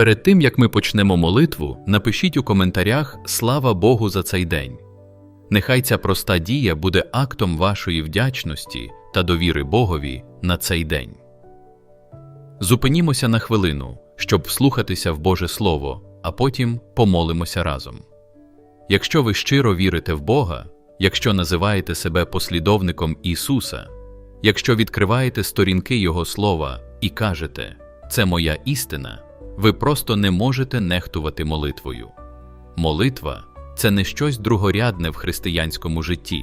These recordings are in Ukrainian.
Перед тим як ми почнемо молитву, напишіть у коментарях Слава Богу за цей день. Нехай ця проста дія буде актом вашої вдячності та довіри Богові на цей день. Зупинімося на хвилину, щоб вслухатися в Боже Слово, а потім помолимося разом. Якщо ви щиро вірите в Бога, якщо називаєте себе послідовником Ісуса, якщо відкриваєте сторінки Його Слова і кажете Це моя істина, ви просто не можете нехтувати молитвою. Молитва це не щось другорядне в християнському житті,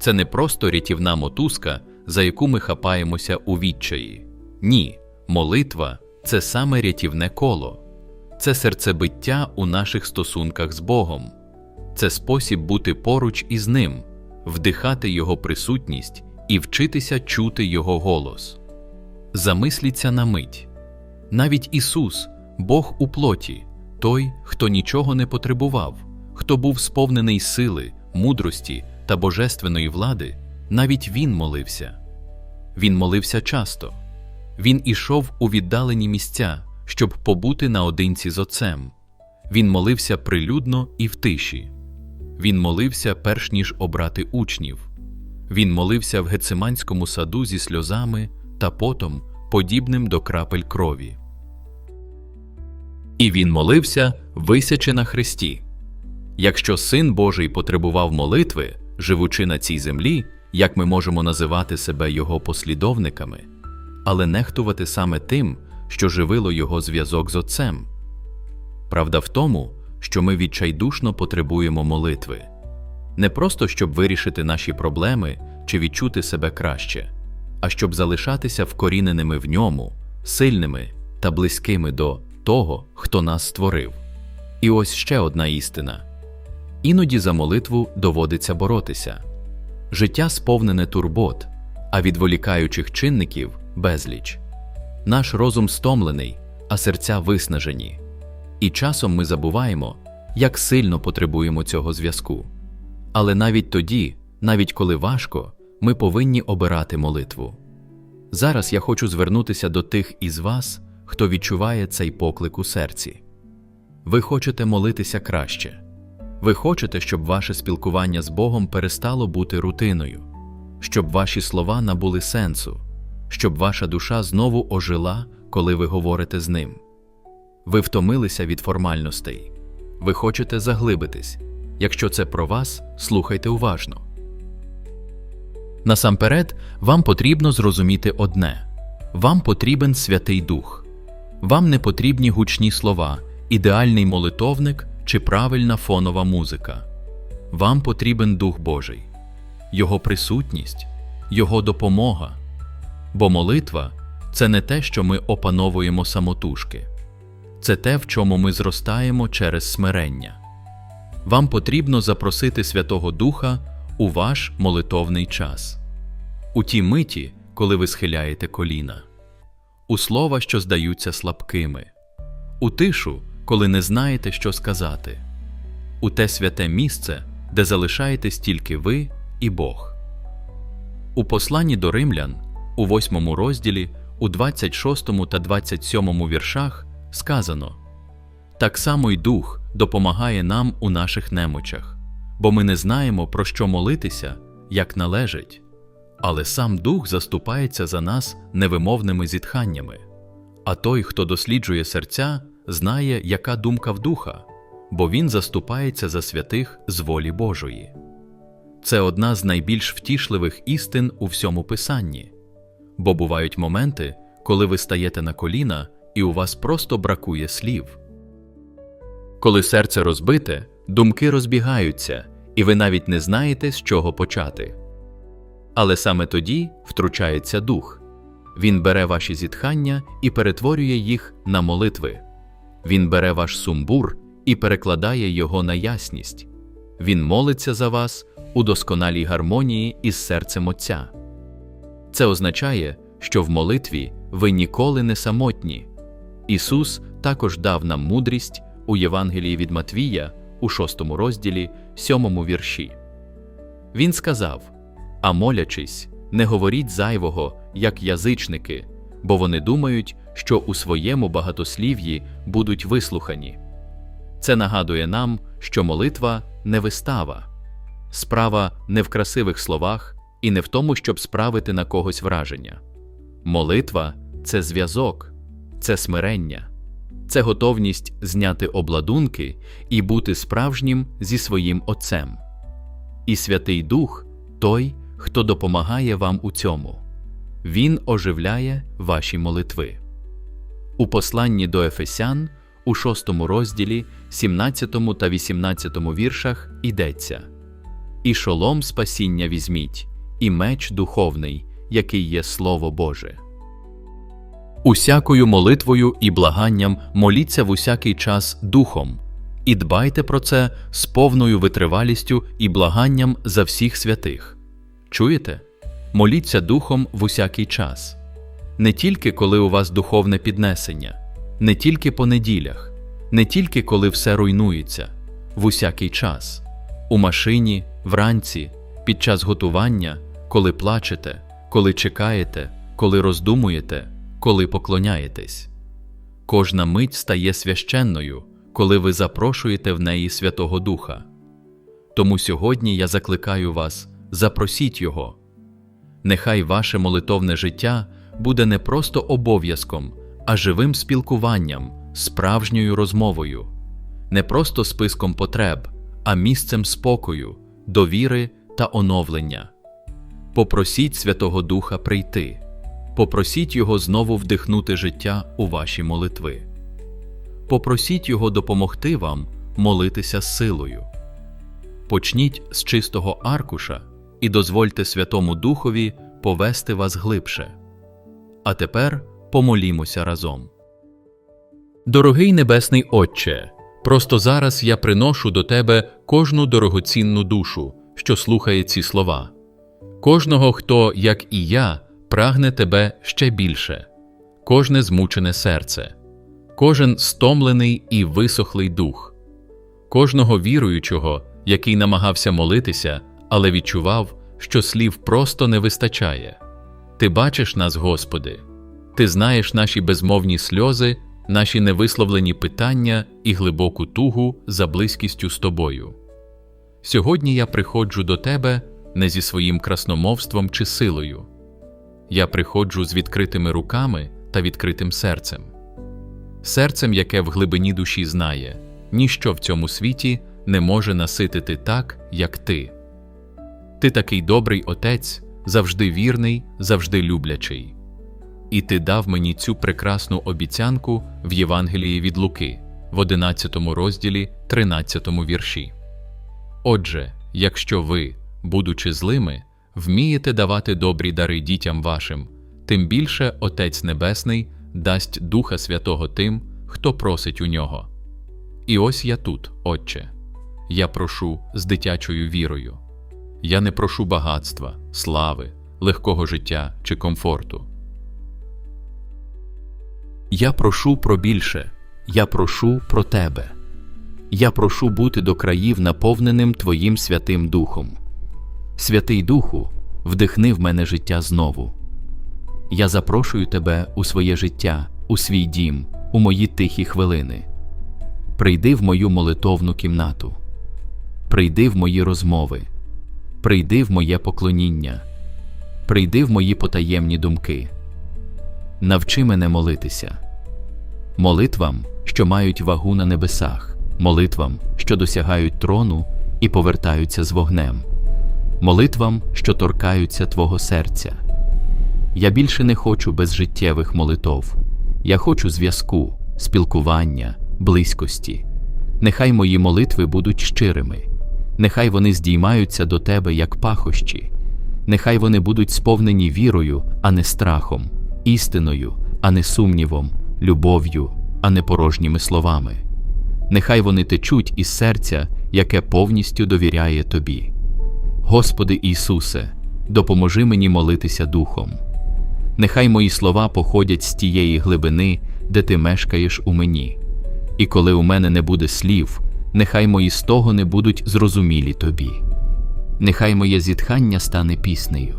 це не просто рятівна мотузка, за яку ми хапаємося у відчаї. Ні, молитва це саме рятівне коло, це серцебиття у наших стосунках з Богом, це спосіб бути поруч із Ним, вдихати Його присутність і вчитися чути Його голос. Замисліться на мить. Навіть Ісус, Бог у плоті, той, хто нічого не потребував, хто був сповнений сили, мудрості та божественної влади, навіть Він молився. Він молився часто. Він ішов у віддалені місця, щоб побути наодинці з Отцем. Він молився прилюдно і в тиші. Він молився перш ніж обрати учнів. Він молився в Гециманському саду зі сльозами та потом, подібним до крапель крові. І він молився, висячи на хресті. Якщо Син Божий потребував молитви, живучи на цій землі, як ми можемо називати себе Його послідовниками, але нехтувати саме тим, що живило Його зв'язок з Отцем. Правда в тому, що ми відчайдушно потребуємо молитви, не просто щоб вирішити наші проблеми чи відчути себе краще, а щоб залишатися вкоріненими в ньому, сильними та близькими до того, хто нас створив. І ось ще одна істина. Іноді за молитву доводиться боротися. Життя сповнене турбот, а відволікаючих чинників безліч. Наш розум стомлений, а серця виснажені. І часом ми забуваємо, як сильно потребуємо цього зв'язку. Але навіть тоді, навіть коли важко, ми повинні обирати молитву. Зараз я хочу звернутися до тих із вас, хто відчуває цей поклик у серці. Ви хочете молитися краще. Ви хочете, щоб ваше спілкування з Богом перестало бути рутиною, щоб ваші слова набули сенсу, щоб ваша душа знову ожила, коли ви говорите з ним. Ви втомилися від формальностей. Ви хочете заглибитись. Якщо це про вас, слухайте уважно. Насамперед, вам потрібно зрозуміти одне: вам потрібен Святий Дух. Вам не потрібні гучні слова, ідеальний молитовник чи правильна фонова музика. Вам потрібен Дух Божий, Його присутність, Його допомога. Бо молитва це не те, що ми опановуємо самотужки, це те, в чому ми зростаємо через смирення. Вам потрібно запросити Святого Духа у ваш молитовний час, у ті миті, коли ви схиляєте коліна, у слова, що здаються слабкими, у тишу, коли не знаєте, що сказати, у те святе місце, де залишаєтесь тільки ви і Бог. У посланні до римлян, у 8 розділі, у 26 та 27 віршах сказано так само й Дух допомагає нам у наших немочах, бо ми не знаємо, про що молитися, як належить, але сам Дух заступається за нас невимовними зітханнями. А той, хто досліджує серця, знає, яка думка в духа, бо він заступається за святих з волі Божої. Це одна з найбільш втішливих істин у всьому писанні, бо бувають моменти, коли ви стаєте на коліна і у вас просто бракує слів. Коли серце розбите, думки розбігаються, і ви навіть не знаєте, з чого почати. Але саме тоді втручається дух. Він бере ваші зітхання і перетворює їх на молитви. Він бере ваш сумбур і перекладає його на ясність. Він молиться за вас у досконалій гармонії із серцем Отця. Це означає, що в молитві ви ніколи не самотні. Ісус також дав нам мудрість у Євангелії від Матвія у шостому розділі, сьомому вірші. Він сказав: А молячись, не говоріть зайвого, як язичники, бо вони думають, що у своєму багатослів'ї будуть вислухані. Це нагадує нам, що молитва не вистава, справа не в красивих словах і не в тому, щоб справити на когось враження. Молитва це зв'язок, це смирення, це готовність зняти обладунки і бути справжнім зі своїм Отцем. І Святий Дух той, хто допомагає вам у цьому. Він оживляє ваші молитви. У посланні до Ефесян у 6 розділі, 17 та 18 віршах йдеться І шолом спасіння візьміть, і меч духовний, який є Слово Боже. Усякою молитвою і благанням моліться в усякий час духом, і дбайте про це з повною витривалістю і благанням за всіх святих. Чуєте? Моліться духом в усякий час. Не тільки коли у вас духовне піднесення, не тільки по неділях, не тільки коли все руйнується, в усякий час, у машині, вранці, під час готування, коли плачете, коли чекаєте, коли роздумуєте, коли поклоняєтесь. Кожна мить стає священною, коли ви запрошуєте в неї Святого Духа. Тому сьогодні я закликаю вас, запросіть Його. Нехай ваше молитовне життя буде не просто обов'язком, а живим спілкуванням, справжньою розмовою, не просто списком потреб, а місцем спокою, довіри та оновлення. Попросіть Святого Духа прийти, попросіть Його знову вдихнути життя у ваші молитви. Попросіть Його допомогти вам молитися силою. Почніть з чистого аркуша і дозвольте Святому Духові повести вас глибше. А тепер помолімося разом. Дорогий Небесний Отче, просто зараз я приношу до Тебе кожну дорогоцінну душу, що слухає ці слова, кожного, хто, як і я, прагне Тебе ще більше, кожне змучене серце, кожен стомлений і висохлий дух, кожного віруючого, який намагався молитися, але відчував, що слів просто не вистачає. Ти бачиш нас, Господи, Ти знаєш наші безмовні сльози, наші невисловлені питання і глибоку тугу за близькістю з тобою. Сьогодні я приходжу до Тебе не зі своїм красномовством чи силою. Я приходжу з відкритими руками та відкритим серцем, серцем, яке в глибині душі знає, ніщо в цьому світі не може наситити так, як ти. Ти такий добрий отець, завжди вірний, завжди люблячий. І ти дав мені цю прекрасну обіцянку в Євангелії від Луки, в 11 розділі, 13 вірші. Отже, якщо ви, будучи злими, вмієте давати добрі дари дітям вашим, тим більше Отець Небесний дасть Духа Святого тим, хто просить у нього. І ось я тут, Отче. Я прошу з дитячою вірою. Я не прошу багатства, слави, легкого життя чи комфорту. Я прошу про більше, я прошу про тебе. Я прошу бути до країв наповненим Твоїм Святим Духом. Святий Духу, вдихни в мене життя знову. Я запрошую тебе у своє життя, у свій дім, у мої тихі хвилини. Прийди в мою молитовну кімнату, прийди в мої розмови, прийди в моє поклоніння, прийди в мої потаємні думки. Навчи мене молитися, молитвам, що мають вагу на небесах, молитвам, що досягають трону і повертаються з вогнем, молитвам, що торкаються Твого серця. Я більше не хочу безжиттєвих молитов. Я хочу зв'язку, спілкування, близькості. Нехай мої молитви будуть щирими, нехай вони здіймаються до Тебе як пахощі, нехай вони будуть сповнені вірою, а не страхом, істиною, а не сумнівом, любов'ю, а не порожніми словами. Нехай вони течуть із серця, яке повністю довіряє Тобі. Господи Ісусе, допоможи мені молитися Духом. Нехай мої слова походять з тієї глибини, де ти мешкаєш у мені. І коли у мене не буде слів, нехай мої стогони будуть зрозумілі тобі. Нехай моє зітхання стане піснею.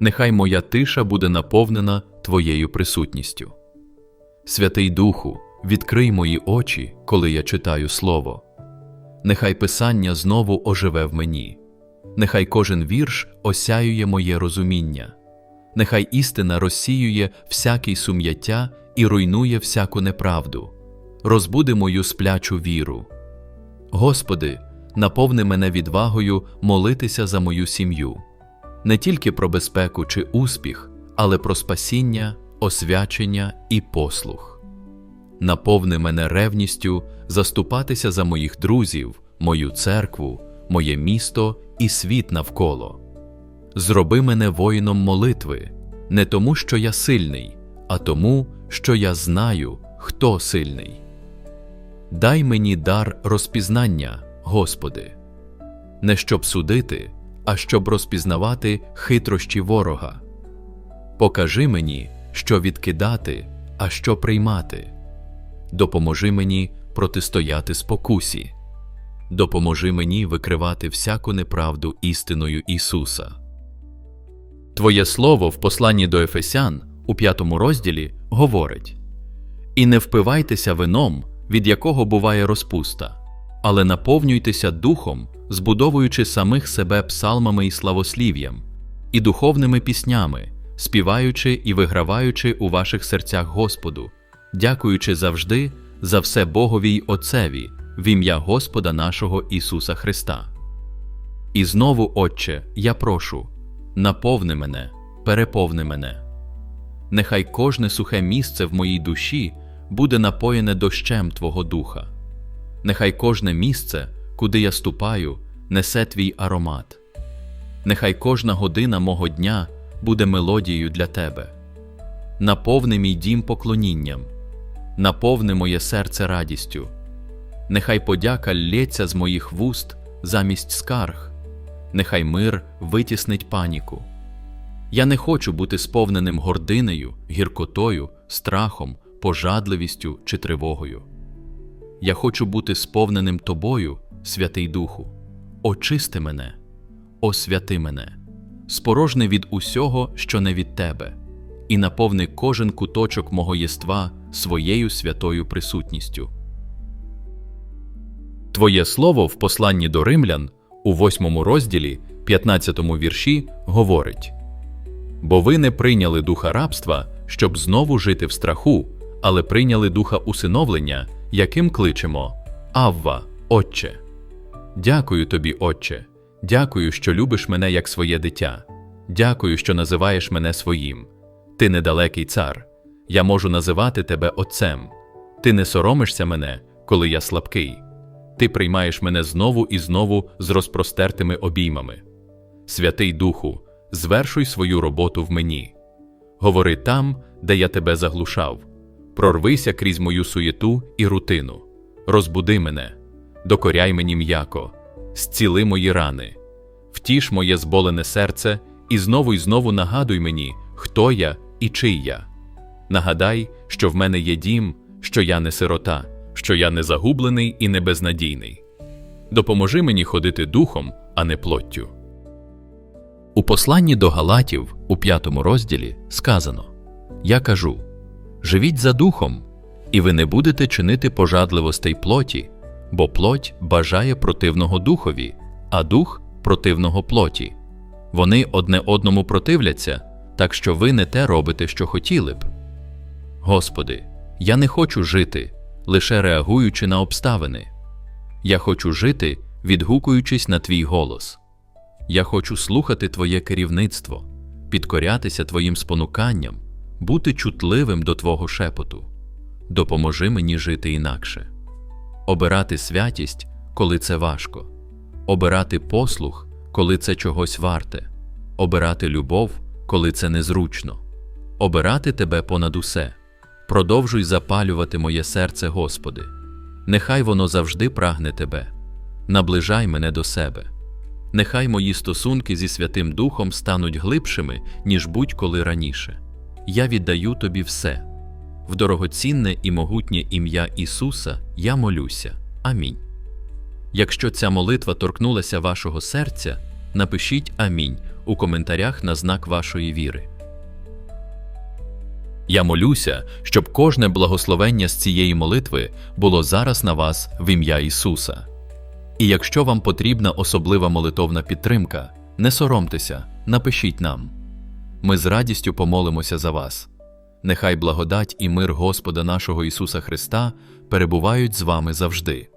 Нехай моя тиша буде наповнена Твоєю присутністю. Святий Духу, відкрий мої очі, коли я читаю Слово. Нехай Писання знову оживе в мені, нехай кожен вірш осяює моє розуміння, нехай істина розсіює всякий сум'яття і руйнує всяку неправду, розбуди мою сплячу віру. Господи, наповни мене відвагою молитися за мою сім'ю, не тільки про безпеку чи успіх, але про спасіння, освячення і послух. Наповни мене ревністю заступатися за моїх друзів, мою церкву, моє місто і світ навколо. Зроби мене воїном молитви, не тому, що я сильний, а тому, що я знаю, хто сильний. Дай мені дар розпізнання, Господи, не щоб судити, а щоб розпізнавати хитрощі ворога. Покажи мені, що відкидати, а що приймати. Допоможи мені протистояти спокусі. Допоможи мені викривати всяку неправду істиною Ісуса. Твоє слово в посланні до Ефесян у п'ятому розділі говорить І не впивайтеся вином, від якого буває розпуста, але наповнюйтеся духом, збудовуючи самих себе псалмами і славослів'ям, і духовними піснями, співаючи і виграваючи у ваших серцях Господу, дякуючи завжди за все Богові й Отцеві в ім'я Господа нашого Ісуса Христа. І знову, Отче, я прошу, наповни мене, переповни мене. Нехай кожне сухе місце в моїй душі буде напоєне дощем Твого Духа. Нехай кожне місце, куди я ступаю, несе твій аромат. Нехай кожна година мого дня буде мелодією для Тебе. Наповни мій дім поклонінням, наповни моє серце радістю. Нехай подяка лється з моїх вуст замість скарг, нехай мир витіснить паніку. Я не хочу бути сповненим гординею, гіркотою, страхом, пожадливістю чи тривогою. Я хочу бути сповненим Тобою, Святий Духу. Очисти мене, освяти мене, спорожни від усього, що не від Тебе, і наповни кожен куточок мого єства своєю святою присутністю. Твоє слово в посланні до римлян у восьмому розділі, 15 вірші говорить Бо ви не прийняли духа рабства, щоб знову жити в страху, але прийняли духа усиновлення, яким кличемо Авва, Отче. Дякую тобі, Отче, дякую, що любиш мене як своє дитя. Дякую, що називаєш мене своїм. Ти недалекий цар. Я можу називати тебе Отцем. Ти не соромишся мене, коли я слабкий. Ти приймаєш мене знову і знову з розпростертими обіймами. Святий Духу, звершуй свою роботу в мені. Говори там, де я тебе заглушав. Прорвися крізь мою суєту і рутину. Розбуди мене, докоряй мені м'яко, зціли мої рани, втіш моє зболене серце і знову й знову нагадуй мені, хто я і чий я. Нагадай, що в мене є дім, що я не сирота, що я не загублений і не безнадійний. Допоможи мені ходити духом, а не плоттю. У посланні до Галатів у п'ятому розділі сказано Я кажу живіть за духом, і ви не будете чинити пожадливостей плоті, бо плоть бажає противного духові, а дух противного плоті. Вони одне одному противляться, так що ви не те робите, що хотіли б. Господи, я не хочу жити, лише реагуючи на обставини. Я хочу жити, відгукуючись на твій голос. Я хочу слухати Твоє керівництво, підкорятися Твоїм спонуканням, бути чутливим до Твого шепоту. Допоможи мені жити інакше, обирати святість, коли це важко, обирати послух, коли це чогось варте, обирати любов, коли це незручно, обирати Тебе понад усе. Продовжуй запалювати моє серце, Господи, нехай воно завжди прагне Тебе, наближай мене до себе. Нехай мої стосунки зі Святим Духом стануть глибшими, ніж будь-коли раніше. Я віддаю тобі все. В дорогоцінне і могутнє ім'я Ісуса я молюся. Амінь. Якщо ця молитва торкнулася вашого серця, напишіть Амінь у коментарях на знак вашої віри. Я молюся, щоб кожне благословення з цієї молитви було зараз на вас в ім'я Ісуса. І якщо вам потрібна особлива молитовна підтримка, не соромтеся, напишіть нам. Ми з радістю помолимося за вас. Нехай благодать і мир Господа нашого Ісуса Христа перебувають з вами завжди.